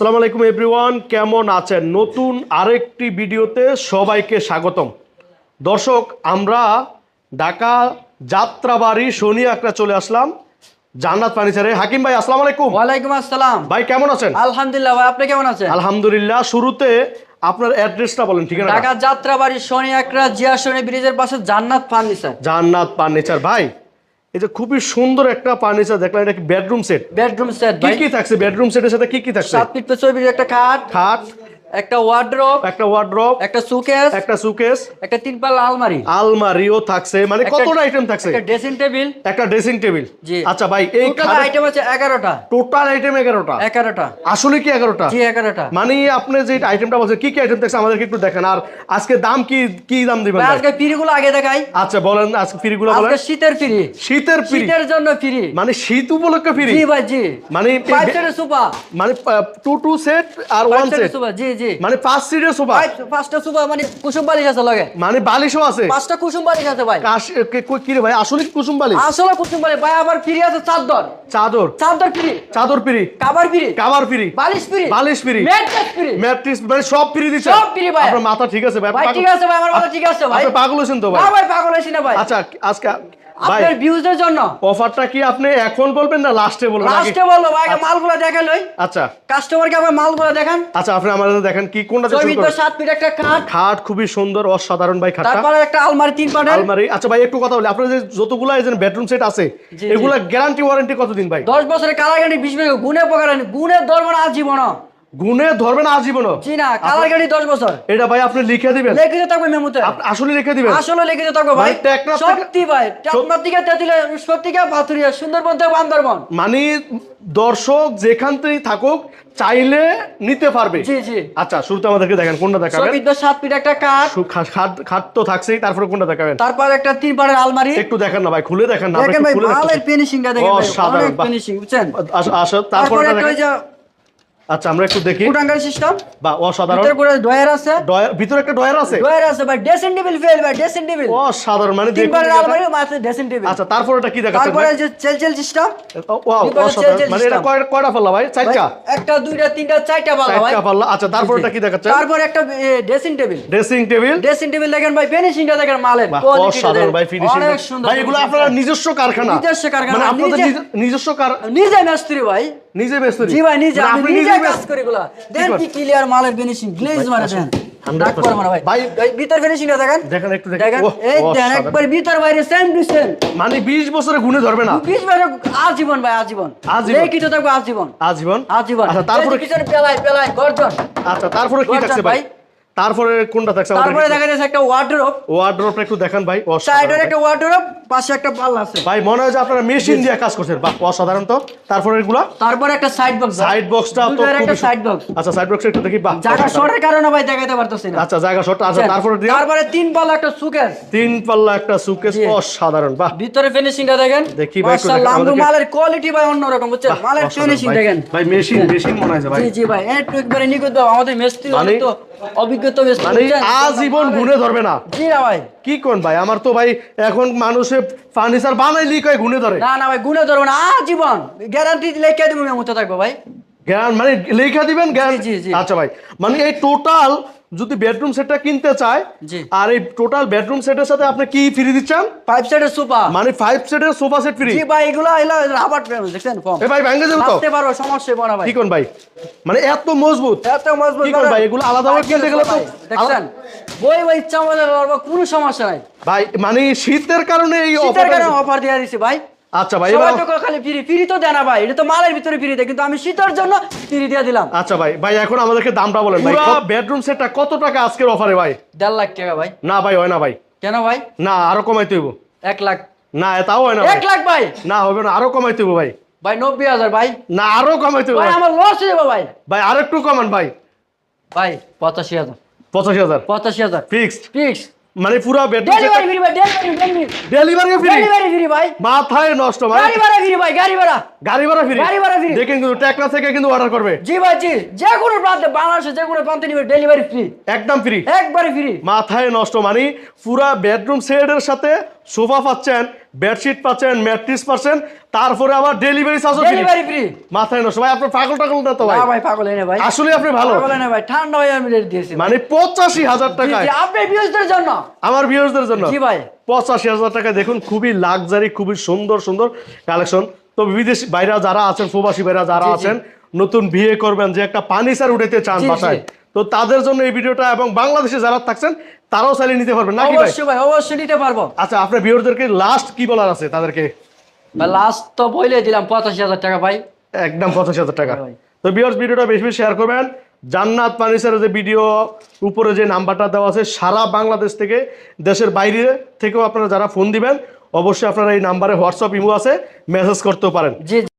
আসসালামু আলাইকুম এভরিওয়ান কেমন আছেন? নতুন আরেকটি ভিডিওতে সবাইকে স্বাগতম। দর্শক আমরা ঢাকা যাত্রাবাড়ি শনি আকরা চলে আসলাম। জান্নাত ফার্নিচারে হাকিম ভাই আসসালামু আলাইকুম। ওয়ালাইকুম আসসালাম। ভাই কেমন আছেন? আলহামদুলিল্লাহ ভাই আপনি কেমন আছেন? আলহামদুলিল্লাহ শুরুতে আপনার অ্যাড্রেসটা বলেন ঠিক আছে ঢাকা যাত্রাবাড়ি শনি একরা জিয়া শনি ব্রিজের পাশে জান্নাত ফার্নিচার। জান্নাত ফার্নিচার। ভাই এই যে খুবই সুন্দর একটা ফার্নিচার দেখলাম এটা কি বেডরুম সেট বেডরুম সেট কি কি থাকছে? বেডরুম সেটের সাথে কি কি থাকছে? সাত ফিট চব্বিশ একটা খাট। খাট। একটা ওয়ার্ড্রোপ একটা ওয়ার্ড্রপ একটা সুকেস একটা সুকেস একটা তিন পাল্লা আলমারি। আলমারিও থাকছে। মানে কতটা আইটেম থাকছে? একটা ড্রেসিং টেবিল একটা ড্রেসিং টেবিল জি। আচ্ছা ভাই এই টোটাল আইটেম আছে এগারোটা। টোটাল আইটেম এগারোটা? এগারোটা। আসলে কি এগারোটা? জি এগারোটা। মানে আপনি যে আইটেমটা বলছেন কি কি আইটেম থাকছে আমাদেরকে একটু দেখেন। আর আজকে দাম কি কি দাম দিবেন? আজকে ফ্রিগুলো আগে দেখাই। আচ্ছা বলেন আজকে ফ্রিগুলো বলেন। আজকে শীতের ফ্রি। শীতের ফ্রি? শীতের জন্য ফ্রি। মানে শীত উপলক্ষে ফ্রি? জি ভাই জি। মানে সিটের সুপা মানে টু টু সেট আর ওয়ান সেট সুপা জি। জি। মানে পাঁচ সিটের সোফা পাঁচটা সুপা মানে কুসুম বালিশ আছে লগে। মানে বালিশও আছে? পাঁচটা কুসুম বালিশ আছে ভাই। কে- রে ভাই? আসলে কি কুসুম বালিশ? আসলে কুসুম বালিশ। ভাই আবার ফ্রি আছে চাদর। চাদর? চাদর ফ্রি। চাদর ফ্রি? কাবার ফ্রি। কাবার ফ্রি? বালিশ ফ্রি। বালিশ ফ্রি? Mattress free. ম্যাট্রিক্স মানে সব ফ্রি দিচ্ছে সব free ভাই। আপনার মাথা ঠিক আছে ভাই? ভাই ঠিক আছে ভাই আমার কথা ঠিক আছে ভাই। আপনি পাগল হয়েছেন তো ভাই? ভাই পাগল হইছি না ভাই। আচ্ছা আজকে আপনার ভিউজের জন্য। অফারটা কি আপনি এখন বলবেন না লাস্টে বলবেন? লাস্টে বলব আগে মালগুলো দেখে লই আচ্ছা। কাস্টমারকে আবার মালগুলো দেখান। আচ্ছা আপনি আমাদের দেখেন কি কোনটা দিয়ে শুরু চৈবিত করবেন? সাত ফিট একটা খাট। খাট খুবই সুন্দর অসাধারণ ভাই খাটটা। তারপরে একটা আলমারি তিন পাটের আলমারি। আচ্ছা ভাই একটু কথা বলি। আপনার যে যতগুলো এই যে বেডরুম সেট আছে। এগুলা গ্যারান্টি ওয়ারেন্টি কতদিন ভাই? দশ বছরের কালার গাড়ি বিশ বছর ধরবো আজীবন গুনে ধরবেন আজীবন জি না কালার গাড়ি দশ বছর। এটা ভাই আপনি লিখে দিবেন। লিখিত থাকবে মেমোতে। আসলে লিখে দিবেন। আসলে লিখিত থাকবে ভাই। সত্যি ভাই টেকনাফ থেকে থেকে পাথুরিয়া সুন্দরবন থেকে বান্দরবন। মানে দর্শক যেখান থেকে থাকুক চাইলে নিতে পারবে। জি জি। আচ্ছা শুরুতে আমাদেরকে দেখেন কোনটা দেখাবেন? চৈবিত সাত ফিট একটা কাঠ। খাট খাট তো থাকছেই তারপরে কোনটা দেখাবেন? তারপর একটা তিন পাটের আলমারি। একটু দেখেন না ভাই খুলে দেখেন না দেখেন ভাই মালের ফিনিশিংটা দেখেন ভাই, অনেক ফিনিশিং বুঝছেন? আস- আসো তারপর একটা আচ্ছা আমরা একটু দেখি। ফুটাঙ্গার সিস্টেম বা অসাধারণ। ভিতরে পুরো ডয়ার আছে। ডয়ার ভিতরে একটা ডয়ার আছে? ডয়ার আছে ভাই ড্রেসিং টেবিল ফেল ভাই ড্রেসিং টেবিল অসাধারণ মানে তিন দেখুন। পাটের আলমারি মাঝে ড্রেসিং টেবিল আচ্ছা তারপরে এটা কি দেখাচ্ছেন তারপরে? যে চেলচেল সিস্টেম ওয়াও অসাধারণ। মানে এটা system। কয়টা পাল্লা ভাই? চারটা? একটা দুইটা তিনটা চারটা পাল্লা ভাই। চারটা পাল্লা। আচ্ছা তারপরে এটা কি দেখাচ্ছেন তারপর একটা dressing table dressing table dressing table দেখেন ভাই ফিনিশিংটা দেখেন মালের। অসাধারণ ভাই ফিনিশিং ভাই এগুলো আপনারা নিজস্ব কারখানা। নিজস্ব কারখানা, মানে আপনাদের নিজে- নিজ- নিজস্ব কার নিজে মিস্ত্রি ভাই। নিজে ব্যস্ত জি ভাই নিজে মানে আমি আপনি নিজে কাজ করি গুলা দেন কি ক্লিয়ার মালের ফিনিশিং গ্লেজ মারে দেন। ডাক করে মারা ভাই। ভাই- ভাই ভিতর ফিনিশিংটা দেখেন। দেখেন একটু দেখেন। দেখেন এই দেখেন একবার ভিতর বাইরে সেম টু মানে 20 বছরে গুনে ধরবে না। বিশ বাইরে আজীবন ভাই আজীবন। আজীবন? লিখিত থাকবে আজীবন। আজীবন? আজীবন। আচ্ছা তারপরে এই পেলাই পেলাই গর্জন। আচ্ছা তারপরে কি থাকছে ভাই। তারপরে কোনটা থাকছে তারপরে দেখা যাচ্ছে একটা ওয়ার্ডরোব ওয়ার্ড্রপটা একটু দেখান ভাই সাইডের অসাধারণ। একটা ওয়ার্ডরোব পাশে একটা পাল্লা আছে। ভাই মনে হয় যে আপনারা মেশিন দিয়ে কাজ করছেন। বাহ অসাধারণ তো। তারপরে এগুলা? তারপরে একটা সাইড বক্স সাইড বক্সটা তো একটা সাইড বক্স আচ্ছা সাইড বক্স একটু দেখি বাহ জায়গা। শর্টের কারণে ভাই দেখাতে পারতেছি না। আচ্ছা জায়গা শর্ট আচ্ছা তারপরে তারপরে তিন পাল্লা একটা সুকেস তিন পাল্লা একটা সুকেস অসাধারণ বাহ। ভিতরে ফিনিশিংটা দেখেন। দেখি ভাই, একটু দেখেন, মাশাআল্লাহ মালের কোয়ালিটি ভাই অন্যরকম বুঝছেন? মালের ফিনিশিং দেখেন। ভাই মেশিন মেশিন মনে হয় ভাই। জি জি ভাই একটু একবারে নিখুঁত দাও আমাদের মিস্ত্রি মানে- তো অভিজ্ঞতা মিস্ত্রি মানে আজীবন গুনে ধরবে না। জি না ভাই। কি কোন ভাই? আমার তো ভাই এখন মানুষে ফার্নিচার বানাইলি কয় গুনে ধরে? না না ভাই গুনে ধরবে না আজীবন। গ্যারান্টি দিলে কে দিব মতো থাকব ভাই? জ্ঞান মানে লেখা দিবেন জি। আচ্ছা ভাই মানে এই টোটাল যদি বেডরুম সেটটা কিনতে চায় আর এই টোটাল বেডরুম সেটের সাথে আপনি কি ফ্রি দিচ্ছেন? ফাইভ সাইডের সুপার মানে ফাইভ সেটের সোফা সেট ফ্রি জি ভাই এগুলো এগুলো রাবার দেখছেন? ফর্ম ভাই ভেঙে যাবে তো। রাখতে পারো সমস্যা পড়া ভাই। কি কোন ভাই? মানে এত মজবুত। এত মজবুত কি ভাই? এগুলো আলাদাভাবে কিনতে গেলে তো দেখছেন? বই বই ইচ্ছা মতো কোনো সমস্যা নাই। ভাই মানে শীতের কারণে এই শীতের কারণে অফার দিয়ে দিছি ভাই। আচ্ছা ভাই সবাই এবার তো খালি ফ্রি ফ্রি তো দেয় না ভাই। এটা তো মালের ভিতরে ফ্রি দেয় কিন্তু আমি শীতের জন্য ফ্রি দিয়ে দিলাম। আচ্ছা ভাই ভাই এখন আমাদেরকে দামটা বলেন ভাই। বেডরুম সেটটা কত টাকা আজকের অফারে ভাই? দেড় লাখ টাকা ভাই। না ভাই হয় না ভাই। কেন ভাই? না আরও কমাইতে হইব। এক লাখ। না তাও হয় না ভাই। এক লাখ ভাই? না হবে না আরও কমাইতে হইব ভাই। ভাই নব্বই হাজার ভাই। না আরও কমাইতে হইব ভাই আমার লস হয়ে যাবে ভাই। ভাই আর একটু কমান ভাই। ভাই পঁচাশি হাজার। পঁচাশি হাজার। পঁচাশি হাজার। ফিক্সড ফিক্স মানে পুরো ডেলিভারি ফ্রি ভাই delivery delivery free. Delivery free? ভাই। মাথায় নষ্ট মানে গাড়ি ভাড়া ফ্রি ভাই গাড়ি ভাড়া। গাড়ি ভাড়া ফ্রি? গাড়ি ভাড়া। দেখেন কিন্তু টেকনা থেকে কিন্তু অর্ডার করবে। জি ভাই জি। যে কোনো প্রান্তে বাংলাদেশে যে কোনো প্রান্তে নিবে ডেলিভারি ফ্রি একদম ফ্রি একবারে ফ্রি মাথায় নষ্ট মানে পুরা বেডরুম সেটের সাথে সোফা পাচ্ছেন বেডশিট পাচ্ছেন ম্যাট্রিস পাচ্ছেন তারপরে আবার ডেলিভারি চার্জও ডেলিভারি ফ্রি মাথায় নষ্ট। ভাই আপনার পাগল টাগল না তো ভাই? না ভাই পাগল এনে ভাই। আসলে আপনি ভালো। পাগল এনে ভাই ঠান্ডা হয়ে আমি রেট দিয়েছি। মানে পঁচাশি হাজার জি, আপনি বিয়ের জন্য। আমার ভিউয়ার্সদের জন্য। জি ভাই। পঁচাশি হাজার টাকা দেখুন খুবই লাক্সারি খুবই সুন্দর সুন্দর কালেকশন তো বিদেশি বাইরা যারা আছেন প্রবাসী বাইরা যারা। আছেন নতুন বিয়ে করবেন যে একটা ফার্নিচার উঠাতে চান জি, জি। বাসায় তো তাদের জন্য এই ভিডিওটা এবং বাংলাদেশে যারা থাকছেন তারাও চাইলে নিতে পারবেন। নাকি অবশ্যই ভাই অবশ্যই নিতে পারব। আচ্ছা আপনার ভিউয়ারদেরকে লাস্ট কি বলার আছে তাদেরকে? ভাই লাস্ট তো বইলে দিলাম পঁচাশি হাজার টাকা ভাই। একদম পঁচাশি হাজার টাকা। ভাই। তো ভিউয়ার্স ভিডিওটা বেশি বেশি শেয়ার করবেন। জান্নাত ফার্নিচারের যে ভিডিও উপরে যে নাম্বারটা দেওয়া আছে সারা বাংলাদেশ থেকে দেশের বাইরে থেকেও আপনারা যারা ফোন দিবেন অবশ্যই আপনারা এই নাম্বারে হোয়াটসঅ্যাপ ইমো আছে মেসেজ করতেও পারেন। জি।